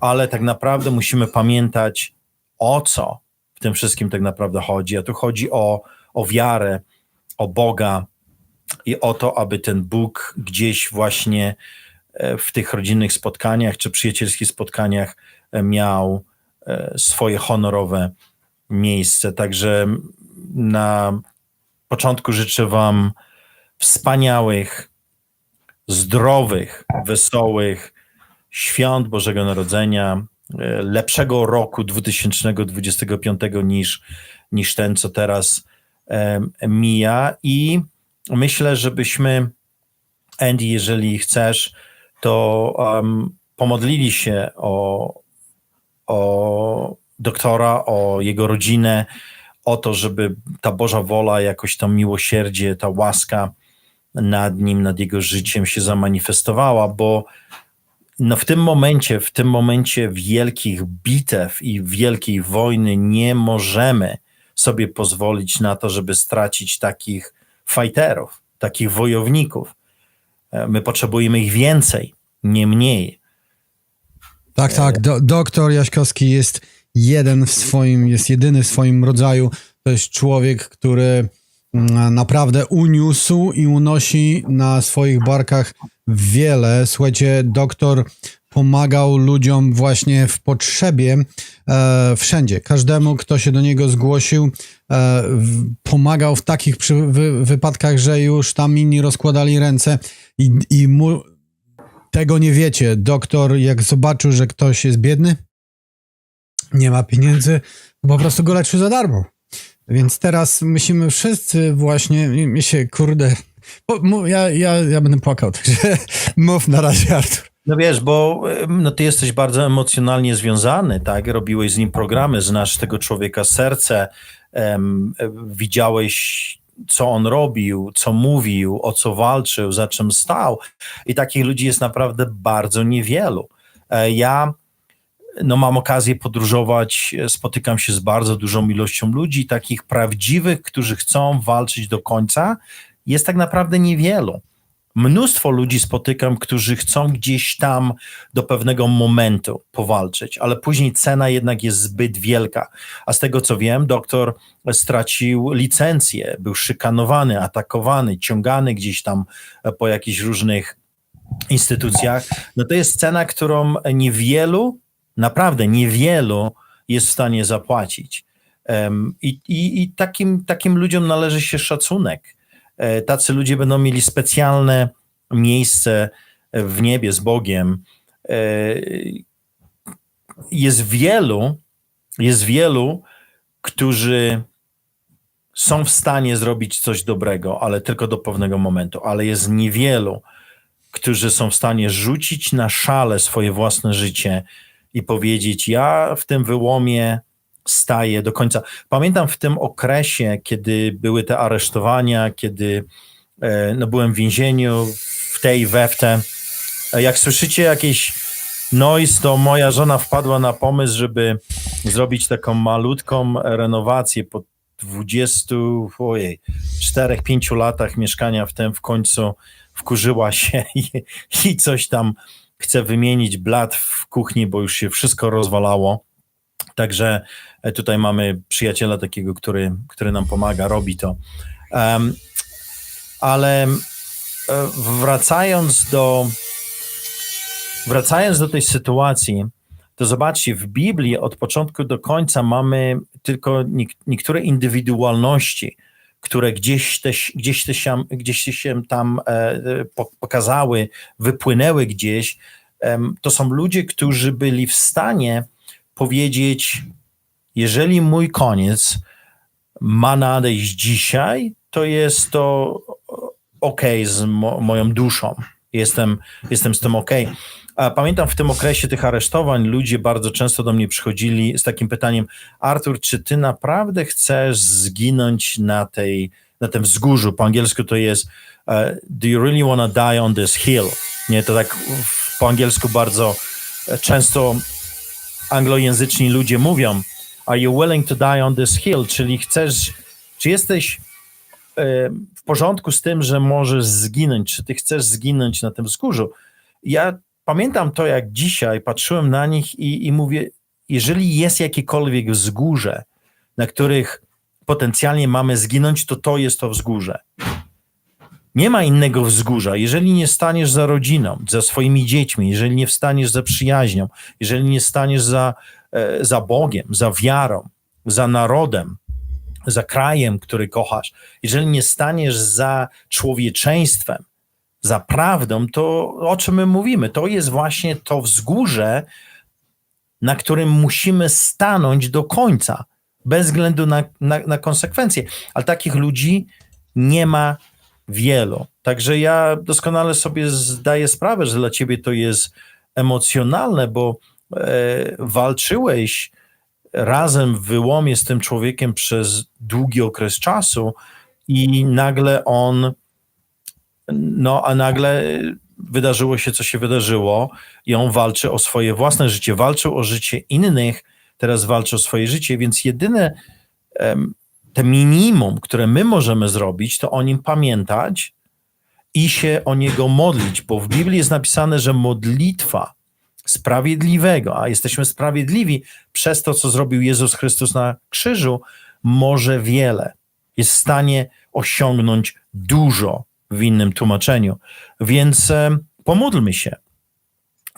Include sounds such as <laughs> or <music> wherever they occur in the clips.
ale tak naprawdę musimy pamiętać, o co w tym wszystkim tak naprawdę chodzi. A tu chodzi o, o wiarę, o Boga i o to, aby ten Bóg gdzieś właśnie e, w tych rodzinnych spotkaniach czy przyjacielskich spotkaniach e, miał e, swoje honorowe miejsce. Także na początku życzę Wam wspaniałych, zdrowych, wesołych świąt Bożego Narodzenia, e, lepszego roku 2025 niż, niż ten, co teraz mija. I myślę, żebyśmy, Andy, jeżeli chcesz, to um, pomodlili się o, o doktora, o jego rodzinę, o to, żeby ta Boża wola, jakoś to miłosierdzie, ta łaska nad nim, nad jego życiem się zamanifestowała, bo no w tym momencie, w tym momencie wielkich bitew i wielkiej wojny nie możemy sobie pozwolić na to, żeby stracić takich fighterów, takich wojowników. E, My potrzebujemy ich więcej, nie mniej. Tak, tak. Do, doktor Jaśkowski jest jeden w swoim, jest jedyny w swoim rodzaju. To jest człowiek, który mm, naprawdę uniósł i unosi na swoich barkach wiele. Słuchajcie, doktor pomagał ludziom właśnie w potrzebie e, wszędzie. Każdemu, kto się do niego zgłosił, e, pomagał w takich przy, wy, wypadkach, że już tam inni rozkładali ręce i, i mu, tego nie wiecie. Doktor, jak zobaczył, że ktoś jest biedny, nie ma pieniędzy, po prostu go leczył za darmo. Więc teraz musimy wszyscy właśnie, mi się kurde, ja, ja, ja będę płakał, <laughs> także mów na razie Artur. No wiesz, bo no, ty jesteś bardzo emocjonalnie związany, tak? Robiłeś z nim programy, znasz tego człowieka serce, em, widziałeś, co on robił, co mówił, o co walczył, za czym stał. I takich ludzi jest naprawdę bardzo niewielu. E, Ja no, mam okazję podróżować, e, spotykam się z bardzo dużą ilością ludzi, takich prawdziwych, którzy chcą walczyć do końca, jest tak naprawdę niewielu mnóstwo ludzi spotykam, którzy chcą gdzieś tam do pewnego momentu powalczyć, ale później cena jednak jest zbyt wielka. A z tego co wiem, doktor stracił licencję, był szykanowany, atakowany, ciągany gdzieś tam e, po jakichś różnych instytucjach. No to jest cena, którą niewielu, naprawdę niewielu jest w stanie zapłacić. Em, I, i, i takim, takim ludziom należy się szacunek tacy ludzie będą mieli specjalne miejsce w niebie z Bogiem. E, Jest wielu, jest wielu, którzy są w stanie zrobić coś dobrego, ale tylko do pewnego momentu, ale jest niewielu, którzy są w stanie rzucić na szale swoje własne życie i powiedzieć: Ja w tym wyłomie staję do końca. Pamiętam w tym okresie, kiedy były te aresztowania, kiedy e, no, byłem w więzieniu, w tej, we w te. E, Jak słyszycie jakieś noise, to moja żona wpadła na pomysł, żeby zrobić taką malutką renowację po 20, ojej, 4-5 latach mieszkania w tym w końcu wkurzyła <laughs> się i, i coś tam chce wymienić blat w kuchni, bo już się wszystko rozwalało. Także e, tutaj mamy przyjaciela takiego, który, który nam pomaga, robi to. Em, ale e, wracając do wracając do tej sytuacji, to zobaczcie, w Biblii od początku do końca mamy tylko niek- niektóre indywidualności, które gdzieś, te, gdzieś, te się, gdzieś się tam e, po- pokazały, wypłynęły gdzieś. To są ludzie, którzy byli w stanie powiedzieć, jeżeli mój koniec ma nadejść dzisiaj, to jest to ok z mo- moją duszą. Jestem, jestem z tym ok. A pamiętam w tym okresie tych aresztowań ludzie bardzo często do mnie przychodzili z takim pytaniem: Artur, czy ty naprawdę chcesz zginąć na tej, na tym wzgórzu? Po angielsku to jest uh, Do you really want to die on this hill? Nie, to tak po angielsku bardzo e, często anglojęzyczni ludzie mówią: Are you willing to die on this hill? Czyli chcesz, czy jesteś e, w porządku z tym, że możesz zginąć? Czy ty chcesz zginąć na tym wzgórzu? Ja pamiętam to, jak dzisiaj patrzyłem na nich i, i mówię, jeżeli jest jakiekolwiek wzgórze, na których potencjalnie mamy zginąć, to to jest to wzgórze. Nie ma innego wzgórza. Jeżeli nie staniesz za rodziną, za swoimi dziećmi, jeżeli nie wstaniesz za przyjaźnią, jeżeli nie staniesz za, e, za Bogiem, za wiarą, za narodem, za krajem, który kochasz, jeżeli nie staniesz za człowieczeństwem, za prawdą, to o czym my mówimy? To jest właśnie to wzgórze, na którym musimy stanąć do końca, bez względu na, na, na konsekwencje. Ale takich ludzi nie ma wielu. Także ja doskonale sobie zdaję sprawę, że dla ciebie to jest emocjonalne, bo e, walczyłeś razem w wyłomie z tym człowiekiem przez długi okres czasu i nagle on, no a nagle wydarzyło się, co się wydarzyło i on walczy o swoje własne życie, walczył o życie innych, teraz walczy o swoje życie, więc jedyne em, te minimum, które my możemy zrobić, to o nim pamiętać i się o niego modlić, bo w Biblii jest napisane, że modlitwa sprawiedliwego, a jesteśmy sprawiedliwi przez to, co zrobił Jezus Chrystus na krzyżu, może wiele. Jest w stanie osiągnąć dużo w innym tłumaczeniu. Więc pomódlmy się.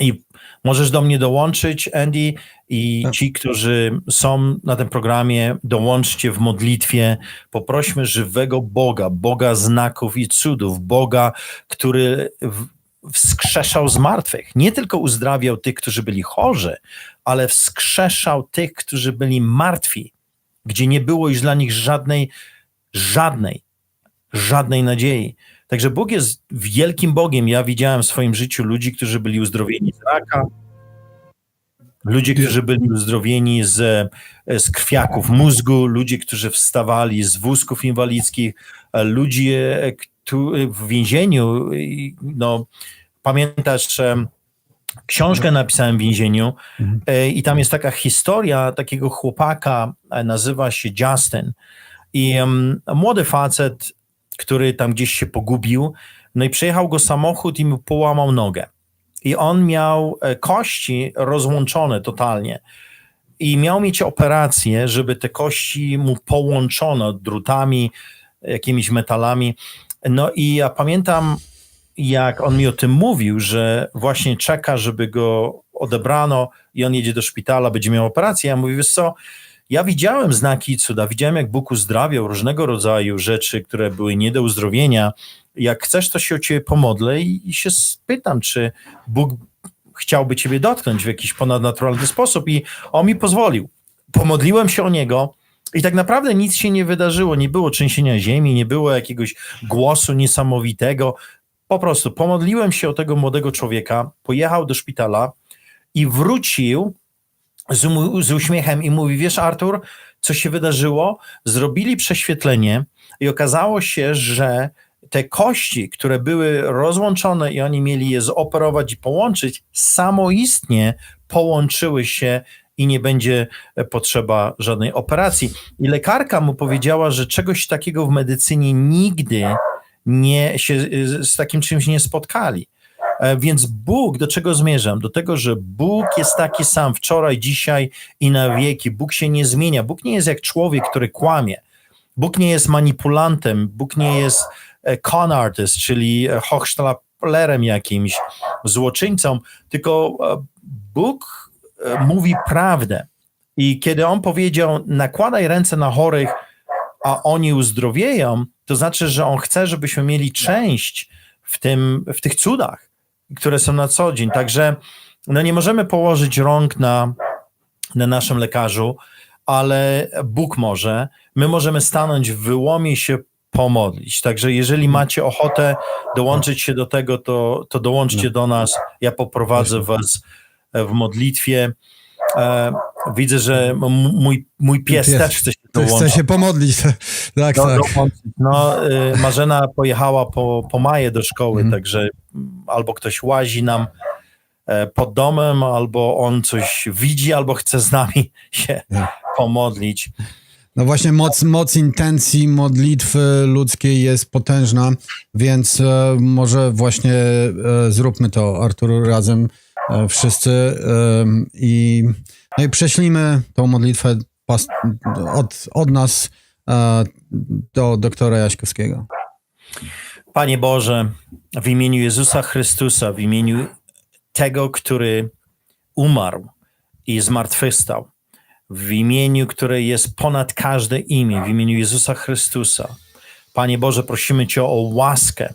I możesz do mnie dołączyć, Andy, i Tak. ci, którzy są na tym programie, dołączcie w modlitwie. Poprośmy żywego Boga, Boga znaków i cudów, Boga, który wskrzeszał z martwych. Nie tylko uzdrawiał tych, którzy byli chorzy, ale wskrzeszał tych, którzy byli martwi, gdzie nie było już dla nich żadnej, żadnej, żadnej nadziei. Także Bóg jest wielkim Bogiem. Ja widziałem w swoim życiu ludzi, którzy byli uzdrowieni z raka, ludzie, którzy byli uzdrowieni z, z krwiaków mózgu, ludzie, którzy wstawali z wózków inwalidzkich, ludzie e, w więzieniu, no pamiętasz, książkę napisałem w więzieniu. E, i tam jest taka historia takiego chłopaka, e, nazywa się Justin. I em, młody facet, który tam gdzieś się pogubił, no i przejechał go samochód i mu połamał nogę. I on miał e, kości rozłączone totalnie. I miał mieć operację, żeby te kości mu połączono drutami, jakimiś metalami. No i ja pamiętam, jak on mi o tym mówił, że właśnie czeka, żeby go odebrano i on jedzie do szpitala, będzie miał operację. Ja mówię, wiesz co, ja widziałem znaki i cuda, widziałem jak Bóg uzdrawiał różnego rodzaju rzeczy, które były nie do uzdrowienia. Jak chcesz, to się o ciebie pomodlę i, i się spytam, czy Bóg chciałby ciebie dotknąć w jakiś ponadnaturalny sposób i on mi pozwolił. Pomodliłem się o niego i tak naprawdę nic się nie wydarzyło, nie było trzęsienia ziemi, nie było jakiegoś głosu niesamowitego. Po prostu pomodliłem się o tego młodego człowieka, pojechał do szpitala i wrócił z, z uśmiechem i mówi: Wiesz, Artur, co się wydarzyło? Zrobili prześwietlenie i okazało się, że te kości, które były rozłączone i oni mieli je zoperować i połączyć, samoistnie połączyły się i nie będzie e, potrzeba żadnej operacji. I lekarka mu powiedziała, że czegoś takiego w medycynie nigdy nie się y, z takim czymś nie spotkali. E, Więc Bóg, do czego zmierzam? Do tego, że Bóg jest taki sam wczoraj, dzisiaj i na wieki. Bóg się nie zmienia. Bóg nie jest jak człowiek, który kłamie. Bóg nie jest manipulantem. Bóg nie jest e, con artist, czyli e, hochsztaplerem jakimś, złoczyńcą, tylko Bóg mówi prawdę. I kiedy On powiedział, nakładaj ręce na chorych, a oni uzdrowieją, to znaczy, że On chce, żebyśmy mieli część w, tym, w tych cudach, które są na co dzień. Także no nie możemy położyć rąk na, na naszym lekarzu, ale Bóg może. My możemy stanąć w wyłomie i się pomodlić. Także jeżeli macie ochotę dołączyć się do tego, to, to dołączcie do nas. Ja poprowadzę was w modlitwie. E, widzę, że mój, mój pies, Pies. też chce się dołączyć. się pomodlić. <laughs> tak, No, tak. no y, Marzena pojechała po, po Maję do szkoły, Mhm. także mm, albo ktoś łazi nam e, pod domem, albo on coś widzi, albo chce z nami <laughs> się Mhm. pomodlić. No właśnie moc, moc intencji modlitwy ludzkiej jest potężna, więc e, może właśnie e, zróbmy to, Artur, razem wszyscy i, no i prześlijmy tą modlitwę od, od nas do doktora Jaśkowskiego. Panie Boże, w imieniu Jezusa Chrystusa, w imieniu tego, który umarł i zmartwychwstał, w imieniu, które jest ponad każde imię, w imieniu Jezusa Chrystusa. Panie Boże, prosimy Cię o łaskę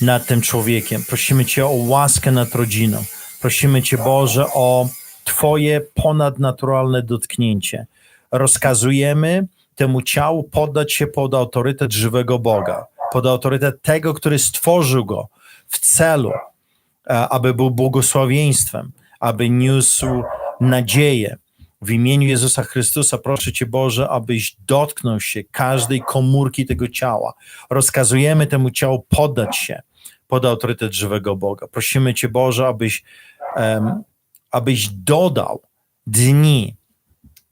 nad tym człowiekiem, prosimy Cię o łaskę nad rodziną, prosimy Cię, Boże, o Twoje ponadnaturalne dotknięcie. Rozkazujemy temu ciału poddać się pod autorytet żywego Boga, pod autorytet tego, który stworzył go w celu, e, aby był błogosławieństwem, aby niósł nadzieję. W imieniu Jezusa Chrystusa proszę Cię, Boże, abyś dotknął się każdej komórki tego ciała. Rozkazujemy temu ciału poddać się pod autorytet żywego Boga. Prosimy Cię, Boże, abyś, em, abyś dodał dni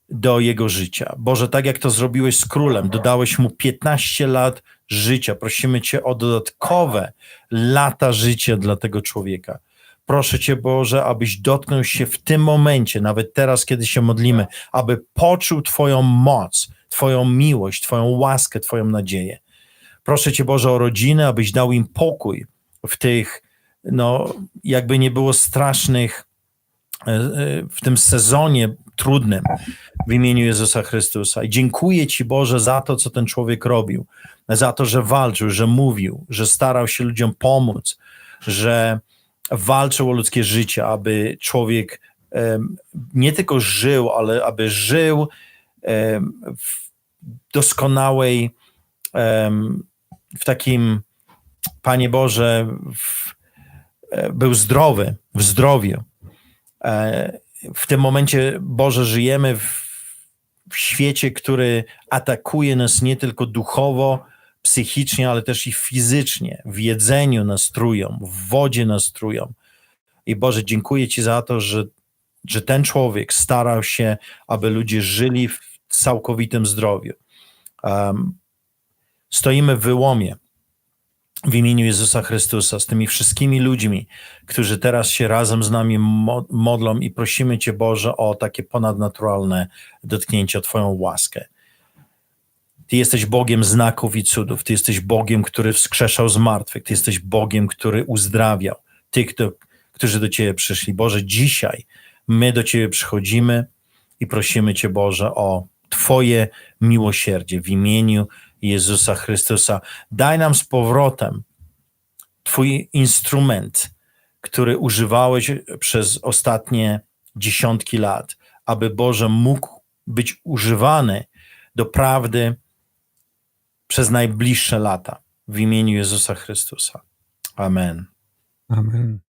do jego życia. Boże, tak jak to zrobiłeś z królem, dodałeś mu 15 lat życia. Prosimy Cię o dodatkowe lata życia dla tego człowieka. Proszę Cię, Boże, abyś dotknął się w tym momencie, nawet teraz, kiedy się modlimy, aby poczuł Twoją moc, Twoją miłość, Twoją łaskę, Twoją nadzieję. Proszę Cię, Boże, o rodzinę, abyś dał im pokój w tych, no, jakby nie było strasznych, e, e, w tym sezonie trudnym w imieniu Jezusa Chrystusa. I dziękuję Ci, Boże, za to, co ten człowiek robił, za to, że walczył, że mówił, że starał się ludziom pomóc, że walczył o ludzkie życie, aby człowiek em, nie tylko żył, ale aby żył em, w doskonałej, em, w takim, Panie Boże, w, e, był zdrowy, w zdrowiu. E, W tym momencie, Boże, żyjemy w, w świecie, który atakuje nas nie tylko duchowo, psychicznie, ale też i fizycznie. W jedzeniu nas trują, w wodzie nas trują. I Boże, dziękuję Ci za to, że, że ten człowiek starał się, aby ludzie żyli w całkowitym zdrowiu. Um, stoimy w wyłomie w imieniu Jezusa Chrystusa z tymi wszystkimi ludźmi, którzy teraz się razem z nami mo- modlą i prosimy Cię, Boże, o takie ponadnaturalne dotknięcie, o Twoją łaskę. Ty jesteś Bogiem znaków i cudów. Ty jesteś Bogiem, który wskrzeszał z martwych. Ty jesteś Bogiem, który uzdrawiał tych, którzy do Ciebie przyszli. Boże, dzisiaj my do Ciebie przychodzimy i prosimy Cię, Boże, o Twoje miłosierdzie w imieniu Jezusa Chrystusa. Daj nam z powrotem Twój instrument, który używałeś przez ostatnie dziesiątki lat, aby Boże mógł być używany do prawdy przez najbliższe lata. W imieniu Jezusa Chrystusa. Amen. Amen.